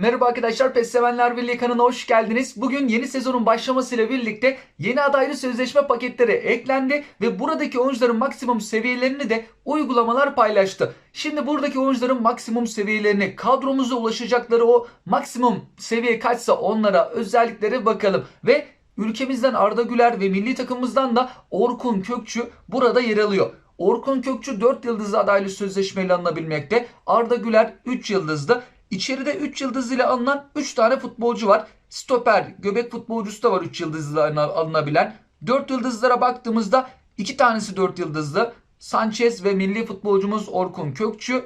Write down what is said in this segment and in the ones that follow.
Merhaba arkadaşlar PES Sevenler Birliği kanalına hoş geldiniz. Bugün yeni sezonun başlamasıyla birlikte yeni adaylı sözleşme paketleri eklendi ve buradaki oyuncuların maksimum seviyelerini de uygulamalar paylaştı. Şimdi buradaki oyuncuların maksimum seviyelerini, kadromuza ulaşacakları o maksimum seviye kaçsa onlara özelliklere bakalım ve ülkemizden Arda Güler ve milli takımımızdan da Orkun Kökçü burada yer alıyor. Orkun Kökçü 4 yıldızlı adaylı sözleşmeyle alınabilmekte. Arda Güler 3 yıldızlı. İçeride 3 yıldız ile alınan 3 tane futbolcu var. Stoper, göbek futbolcusu da var 3 yıldızlı alınabilen. 4 yıldızlara baktığımızda 2 tanesi 4 yıldızlı. Sanchez ve milli futbolcumuz Orkun Kökçü.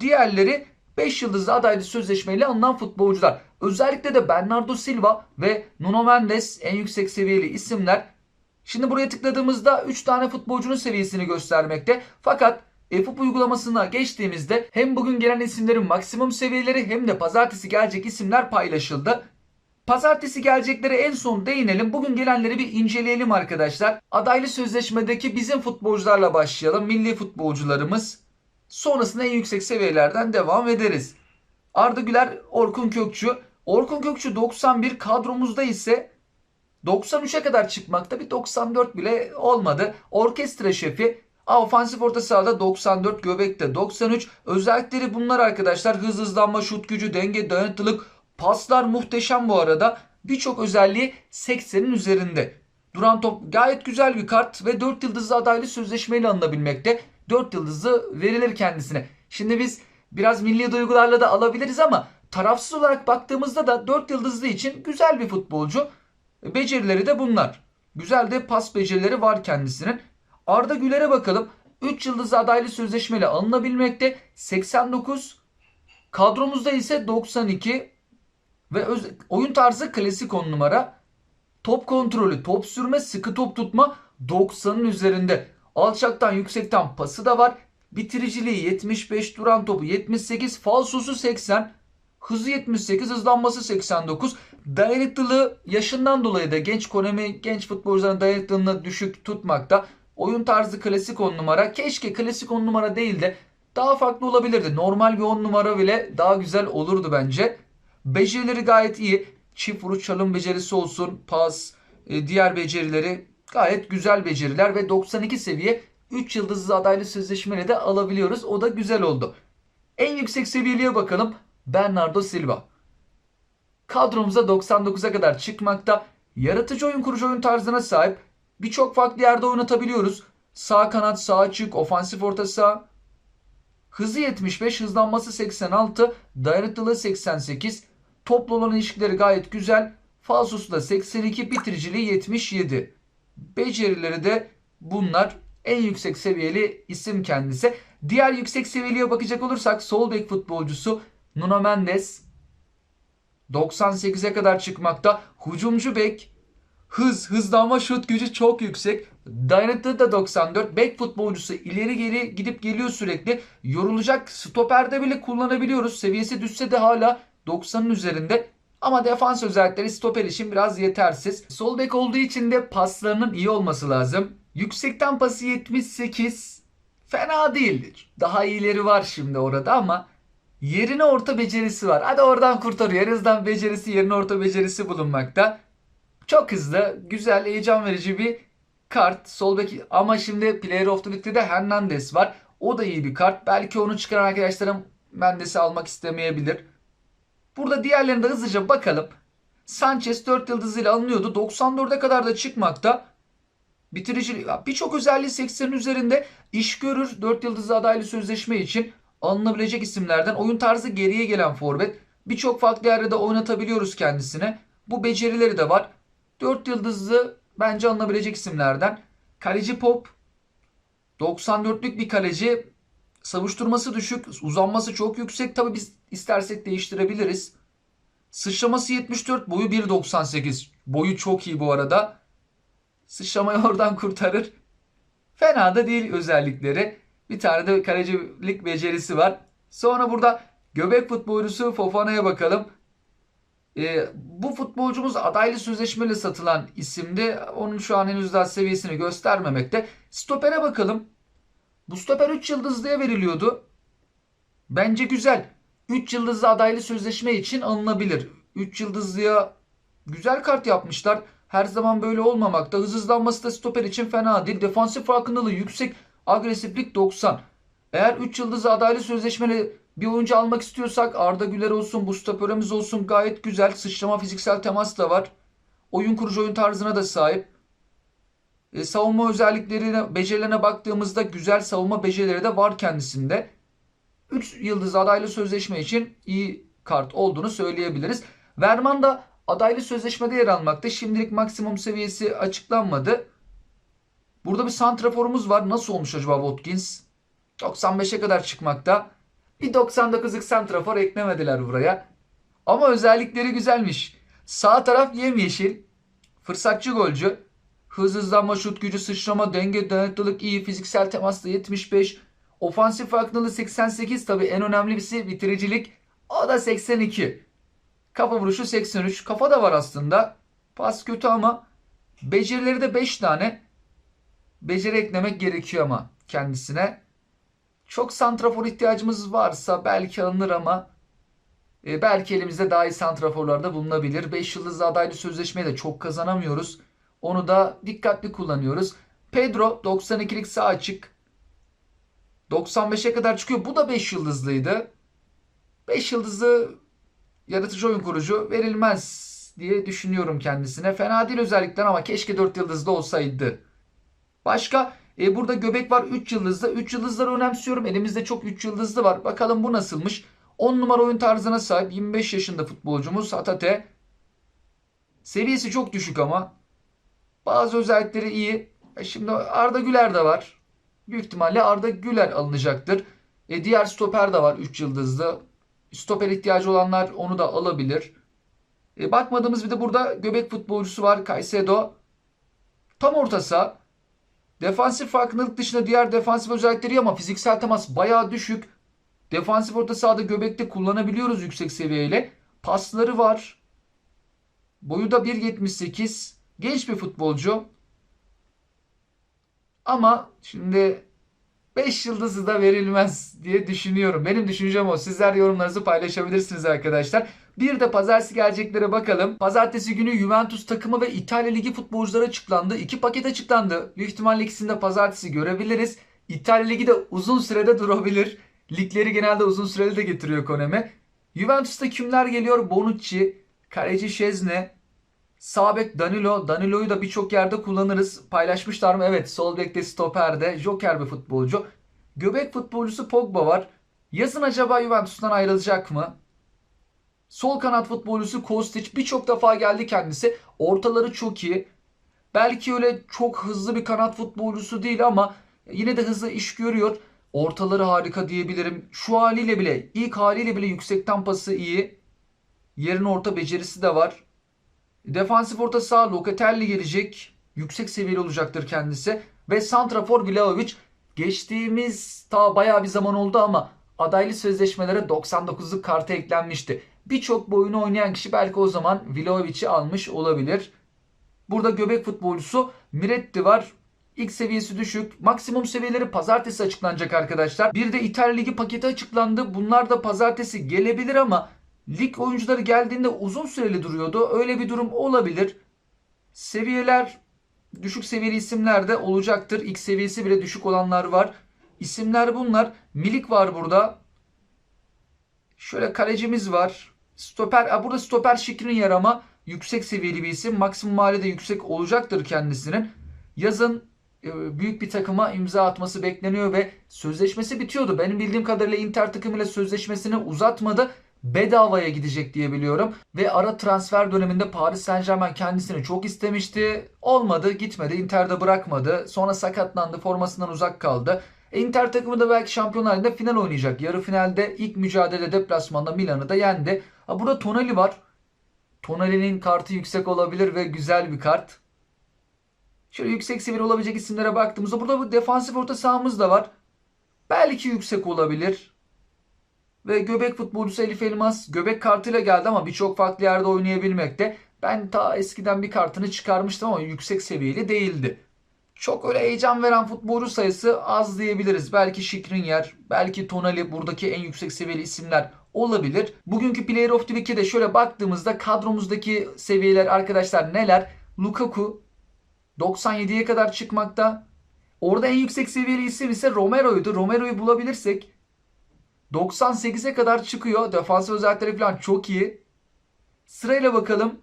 Diğerleri 5 yıldızlı adaylı sözleşmeyle alınan futbolcular. Özellikle de Bernardo Silva ve Nuno Mendes en yüksek seviyeli isimler. Şimdi buraya tıkladığımızda 3 tane futbolcunun seviyesini göstermekte. Fakat EFUP uygulamasına geçtiğimizde hem bugün gelen isimlerin maksimum seviyeleri hem de pazartesi gelecek isimler paylaşıldı. Pazartesi gelecekleri en son değinelim. Bugün gelenleri bir inceleyelim arkadaşlar. Adaylı sözleşmedeki bizim futbolcularla başlayalım. Milli futbolcularımız. Sonrasında en yüksek seviyelerden devam ederiz. Arda Güler, Orkun Kökçü. Orkun Kökçü 91 kadromuzda ise 93'e kadar çıkmakta bir 94 bile olmadı. Orkestra şefi Ofansif orta sahada 94, göbekte 93. Özellikleri bunlar arkadaşlar. Hız hızlanma, şut gücü, denge, dayanıklılık, paslar muhteşem bu arada. Birçok özelliği 80'in üzerinde. Duran top gayet güzel bir kart ve 4 yıldızlı adaylı sözleşmeyle alınabilmekte. 4 yıldızlı verilir kendisine. Şimdi biz biraz milli duygularla da alabiliriz ama tarafsız olarak baktığımızda da 4 yıldızlı için güzel bir futbolcu. Becerileri de bunlar. Güzel de pas becerileri var kendisinin. Arda Güler'e bakalım. 3 yıldızlı adaylı sözleşmeyle alınabilmekte. 89. Kadromuzda ise 92. Ve öz- oyun tarzı klasik 10 numara. Top kontrolü, top sürme, sıkı top tutma 90'ın üzerinde. Alçaktan yüksekten pası da var. Bitiriciliği 75, duran topu 78, falsosu 80, hızı 78, hızlanması 89. Dayanıklılığı yaşından dolayı da genç Konemi genç futbolcuların dayanıklılığını düşük tutmakta. Oyun tarzı klasik 10 numara. Keşke klasik 10 numara değil de daha farklı olabilirdi. Normal bir 10 numara bile daha güzel olurdu bence. Becerileri gayet iyi. Çift vuruş çalım becerisi olsun, pas, e, diğer becerileri gayet güzel beceriler ve 92 seviye 3 yıldızlı adaylı sözleşmeyle de alabiliyoruz. O da güzel oldu. En yüksek seviyeliğe bakalım. Bernardo Silva. Kadromuza 99'a kadar çıkmakta. Yaratıcı oyun kurucu oyun tarzına sahip. Birçok farklı yerde oynatabiliyoruz. Sağ kanat, sağ açık, ofansif orta saha. Hızı 75, hızlanması 86, dayanıklılığı 88. Toplu olan ilişkileri gayet güzel. Falsosu da 82, bitiriciliği 77. Becerileri de bunlar. En yüksek seviyeli isim kendisi. Diğer yüksek seviyeliye bakacak olursak sol bek futbolcusu Nuno Mendes 98'e kadar çıkmakta. Hucumcu bek Hız, hızlanma, şut gücü çok yüksek. Dayanıklığı da 94. Bek futbolcusu ileri geri gidip geliyor sürekli. Yorulacak stoperde bile kullanabiliyoruz. Seviyesi düşse de hala 90'ın üzerinde. Ama defans özellikleri stoper için biraz yetersiz. Sol bek olduğu için de paslarının iyi olması lazım. Yüksekten pası 78. Fena değil. Daha iyileri var şimdi orada ama yerine orta becerisi var. Hadi oradan kurtarıyor. En azından becerisi yerine orta becerisi bulunmakta. Çok hızlı, güzel, heyecan verici bir kart. Sol bek ama şimdi Player of the Week'te de Hernandez var. O da iyi bir kart. Belki onu çıkaran arkadaşlarım Mendes'i almak istemeyebilir. Burada diğerlerine de hızlıca bakalım. Sanchez 4 yıldızıyla alınıyordu. 94'e kadar da çıkmakta. Bitirici birçok özelliği 80'in üzerinde iş görür. 4 yıldızlı adaylı sözleşme için alınabilecek isimlerden. Oyun tarzı geriye gelen forvet. Birçok farklı yerde de oynatabiliyoruz kendisine. Bu becerileri de var. 4 yıldızlı bence alınabilecek isimlerden. Kaleci Pop 94'lük bir kaleci. Savuşturması düşük, uzanması çok yüksek. Tabi biz istersek değiştirebiliriz. Sıçraması 74, boyu 1.98. Boyu çok iyi bu arada. Sıçramayı oradan kurtarır. Fena da değil özellikleri. Bir tane de kalecilik becerisi var. Sonra burada göbek futbolcusu Fofana'ya bakalım. E, bu futbolcumuz adaylı sözleşmeyle satılan isimdi. Onun şu an henüz daha seviyesini göstermemekte. Stoper'e bakalım. Bu stoper 3 yıldızlıya veriliyordu. Bence güzel. 3 yıldızlı adaylı sözleşme için alınabilir. 3 yıldızlıya güzel kart yapmışlar. Her zaman böyle olmamakta. Hız hızlanması da stoper için fena değil. Defansif farkındalığı yüksek. Agresiflik 90. Eğer 3 yıldızlı adaylı sözleşmeli bir oyuncu almak istiyorsak Arda Güler olsun, bu stoperimiz olsun gayet güzel. Sıçrama fiziksel temas da var. Oyun kurucu oyun tarzına da sahip. E, savunma özelliklerine, becerilerine baktığımızda güzel savunma becerileri de var kendisinde. 3 yıldız adaylı sözleşme için iyi kart olduğunu söyleyebiliriz. Verman da adaylı sözleşmede yer almakta. Şimdilik maksimum seviyesi açıklanmadı. Burada bir santraforumuz var. Nasıl olmuş acaba Watkins? 95'e kadar çıkmakta. Bir 99'luk santrafor eklemediler buraya. Ama özellikleri güzelmiş. Sağ taraf yemyeşil. Fırsatçı golcü. Hız hızlanma, şut gücü, sıçrama, denge, dayanıklılık iyi. Fiziksel temasla 75. Ofansif farkındalığı 88. Tabi en önemlisi bitiricilik. O da 82. Kafa vuruşu 83. Kafa da var aslında. Pas kötü ama becerileri de 5 tane. Beceri eklemek gerekiyor ama kendisine. Çok santrafor ihtiyacımız varsa belki alınır ama e, belki elimizde daha iyi santraforlar da bulunabilir. 5 yıldızlı adaylı sözleşmeyi de çok kazanamıyoruz. Onu da dikkatli kullanıyoruz. Pedro 92'lik sağ açık. 95'e kadar çıkıyor. Bu da 5 yıldızlıydı. 5 yıldızlı yaratıcı oyun kurucu verilmez diye düşünüyorum kendisine. Fena değil özellikler ama keşke 4 yıldızlı olsaydı. Başka e, burada göbek var 3 yıldızlı. 3 yıldızları önemsiyorum. Elimizde çok 3 yıldızlı var. Bakalım bu nasılmış. 10 numara oyun tarzına sahip 25 yaşında futbolcumuz Hatate. Seviyesi çok düşük ama. Bazı özellikleri iyi. E şimdi Arda Güler de var. Büyük ihtimalle Arda Güler alınacaktır. E diğer stoper de var 3 yıldızlı. Stoper ihtiyacı olanlar onu da alabilir. E bakmadığımız bir de burada göbek futbolcusu var. Caicedo. Tam orta saha. Defansif farkındalık dışında diğer defansif özellikleri ama fiziksel temas bayağı düşük. Defansif orta sahada göbekte kullanabiliyoruz yüksek seviyeyle. Pasları var. Boyu da 1.78. Genç bir futbolcu. Ama şimdi 5 yıldızı da verilmez diye düşünüyorum. Benim düşüncem o. Sizler yorumlarınızı paylaşabilirsiniz arkadaşlar. Bir de pazartesi geleceklere bakalım. Pazartesi günü Juventus takımı ve İtalya Ligi futbolcuları açıklandı. İki paket açıklandı. Büyük ihtimalle ikisini de pazartesi görebiliriz. İtalya Ligi de uzun sürede durabilir. Ligleri genelde uzun süreli de getiriyor Konemi. Juventus'ta kimler geliyor? Bonucci, kaleci Şezne, sağ bek Danilo. Danilo'yu da birçok yerde kullanırız. Paylaşmışlar mı? Evet. Sol bekte stoperde. Joker bir futbolcu. Göbek futbolcusu Pogba var. Yazın acaba Juventus'tan ayrılacak mı? Sol kanat futbolcusu Kostic birçok defa geldi kendisi. Ortaları çok iyi. Belki öyle çok hızlı bir kanat futbolcusu değil ama yine de hızlı iş görüyor. Ortaları harika diyebilirim. Şu haliyle bile, ilk haliyle bile yüksekten pası iyi. Yerin orta becerisi de var. Defansif orta saha Locatelli gelecek. Yüksek seviyeli olacaktır kendisi. Ve Santrafor Vlahovic geçtiğimiz ta bayağı bir zaman oldu ama adaylı sözleşmelere 99'luk kartı eklenmişti. Birçok bu oyunu oynayan kişi belki o zaman Vlahovic'i almış olabilir. Burada göbek futbolcusu Miretti var. İlk seviyesi düşük. Maksimum seviyeleri pazartesi açıklanacak arkadaşlar. Bir de İtalya Ligi paketi açıklandı. Bunlar da pazartesi gelebilir ama lig oyuncuları geldiğinde uzun süreli duruyordu. Öyle bir durum olabilir. Seviyeler düşük seviyeli isimler de olacaktır. İlk seviyesi bile düşük olanlar var. İsimler bunlar. Milik var burada. Şöyle kalecimiz var. Stoper, burada stoper Şikrin yer ama yüksek seviyeli bir isim. Maksimum mali de yüksek olacaktır kendisinin. Yazın e, büyük bir takıma imza atması bekleniyor ve sözleşmesi bitiyordu. Benim bildiğim kadarıyla Inter takımıyla sözleşmesini uzatmadı. Bedavaya gidecek diye biliyorum. Ve ara transfer döneminde Paris Saint Germain kendisini çok istemişti. Olmadı gitmedi. Inter'de bırakmadı. Sonra sakatlandı. Formasından uzak kaldı. E, Inter takımı da belki Şampiyonlar final oynayacak. Yarı finalde ilk mücadele deplasmanda Milan'ı da yendi. Ha, burada Tonali var. Tonali'nin kartı yüksek olabilir ve güzel bir kart. Şöyle yüksek seviyeli olabilecek isimlere baktığımızda burada bu defansif orta sahamız da var. Belki yüksek olabilir. Ve göbek futbolcusu Elif Elmas göbek kartıyla geldi ama birçok farklı yerde oynayabilmekte. Ben ta eskiden bir kartını çıkarmıştım ama yüksek seviyeli değildi. Çok öyle heyecan veren futbolcu sayısı az diyebiliriz. Belki Şikrinyer, belki Tonali buradaki en yüksek seviyeli isimler olabilir. Bugünkü Player of the Week'e şöyle baktığımızda kadromuzdaki seviyeler arkadaşlar neler? Lukaku 97'ye kadar çıkmakta. Orada en yüksek seviyeli isim ise Romero'ydu. Romero'yu bulabilirsek 98'e kadar çıkıyor. Defansif özellikleri falan çok iyi. Sırayla bakalım.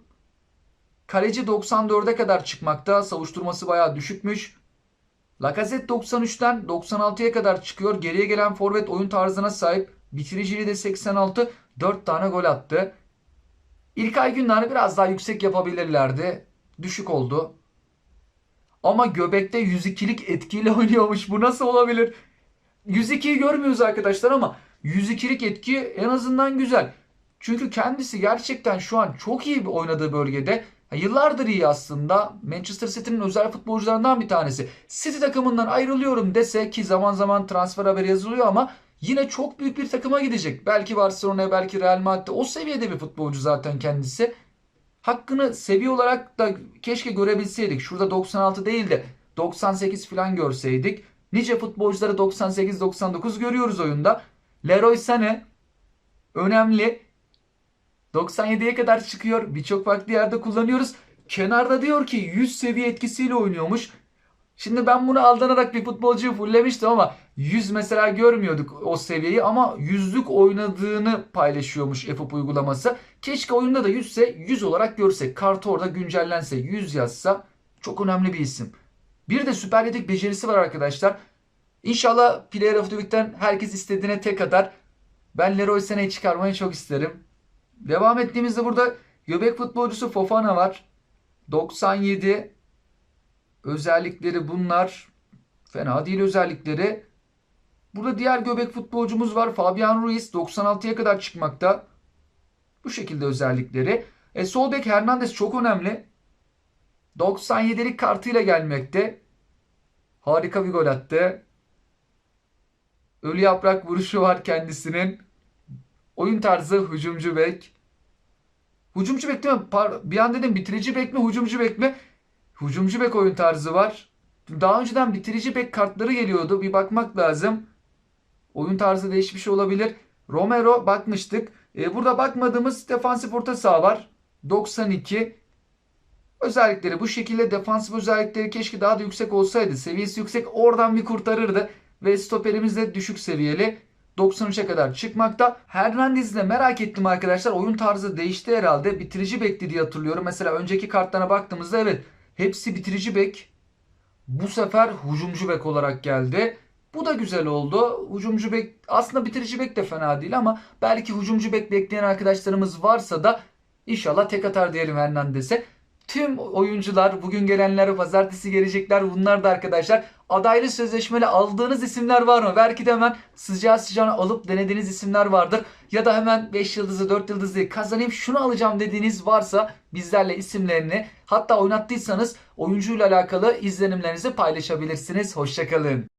Kaleci 94'e kadar çıkmakta. Savuşturması bayağı düşükmüş. Lacazette 93'ten 96'ya kadar çıkıyor. Geriye gelen forvet oyun tarzına sahip. Bitiriciliği de 86. 4 tane gol attı. İlkay Gündoğan'ı biraz daha yüksek yapabilirlerdi. Düşük oldu. Ama göbekte 102'lik etkiyle oynuyormuş. Bu nasıl olabilir? 102'yi görmüyoruz arkadaşlar ama 102'lik etki en azından güzel. Çünkü kendisi gerçekten şu an çok iyi bir oynadığı bölgede. Yıllardır iyi aslında. Manchester City'nin özel futbolcularından bir tanesi. City takımından ayrılıyorum dese ki zaman zaman transfer haberi yazılıyor ama yine çok büyük bir takıma gidecek. Belki Barcelona'ya belki Real Madrid'de o seviyede bir futbolcu zaten kendisi. Hakkını seviye olarak da keşke görebilseydik. Şurada 96 değil de 98 falan görseydik. Nice futbolcuları 98-99 görüyoruz oyunda. Leroy Sané önemli. 97'ye kadar çıkıyor. Birçok farklı yerde kullanıyoruz. Kenarda diyor ki 100 seviye etkisiyle oynuyormuş. Şimdi ben bunu aldanarak bir futbolcuyu fullemiştim ama 100 mesela görmüyorduk o seviyeyi ama yüzlük oynadığını paylaşıyormuş EFOP uygulaması. Keşke oyunda da 100 ise 100 olarak görsek. Kartı orada güncellense 100 yazsa çok önemli bir isim. Bir de süper yetek becerisi var arkadaşlar. İnşallah Player of the Week'ten herkes istediğine tek atar. Ben Leroy Sané'yi çıkarmayı çok isterim. Devam ettiğimizde burada göbek futbolcusu Fofana var. 97 özellikleri bunlar. Fena değil özellikleri. Burada diğer göbek futbolcumuz var. Fabian Ruiz 96'ya kadar çıkmakta. Bu şekilde özellikleri. E, sol bek Hernandez çok önemli. 97'lik kartıyla gelmekte. Harika bir gol attı. Ölü yaprak vuruşu var kendisinin. Oyun tarzı hücumcu bek. Hücumcu bek değil mi? Par- bir an dedim bitirici bek mi hücumcu bek mi? Hücumcu bek oyun tarzı var. Daha önceden bitirici bek kartları geliyordu. Bir bakmak lazım. Oyun tarzı değişmiş olabilir. Romero bakmıştık. Ee, burada bakmadığımız defansif orta saha var. 92. Özellikleri bu şekilde defansif özellikleri keşke daha da yüksek olsaydı. Seviyesi yüksek oradan bir kurtarırdı. Ve stoperimiz de düşük seviyeli. 93'e kadar çıkmakta. Hernandez'i de merak ettim arkadaşlar. Oyun tarzı değişti herhalde. Bitirici bekti diye hatırlıyorum. Mesela önceki kartlarına baktığımızda evet hepsi bitirici bek. Bu sefer hücumcu bek olarak geldi. Bu da güzel oldu. Hücumcu bek aslında bitirici bek de fena değil ama belki hücumcu bek bekleyen arkadaşlarımız varsa da inşallah tek atar diyelim Hernandez'e. Tüm oyuncular bugün gelenler pazartesi gelecekler bunlar da arkadaşlar adaylı sözleşmeli aldığınız isimler var mı? Belki de hemen sıcağı sıcağına alıp denediğiniz isimler vardır. Ya da hemen 5 yıldızı 4 yıldızı kazanayım şunu alacağım dediğiniz varsa bizlerle isimlerini hatta oynattıysanız oyuncuyla alakalı izlenimlerinizi paylaşabilirsiniz. Hoşçakalın.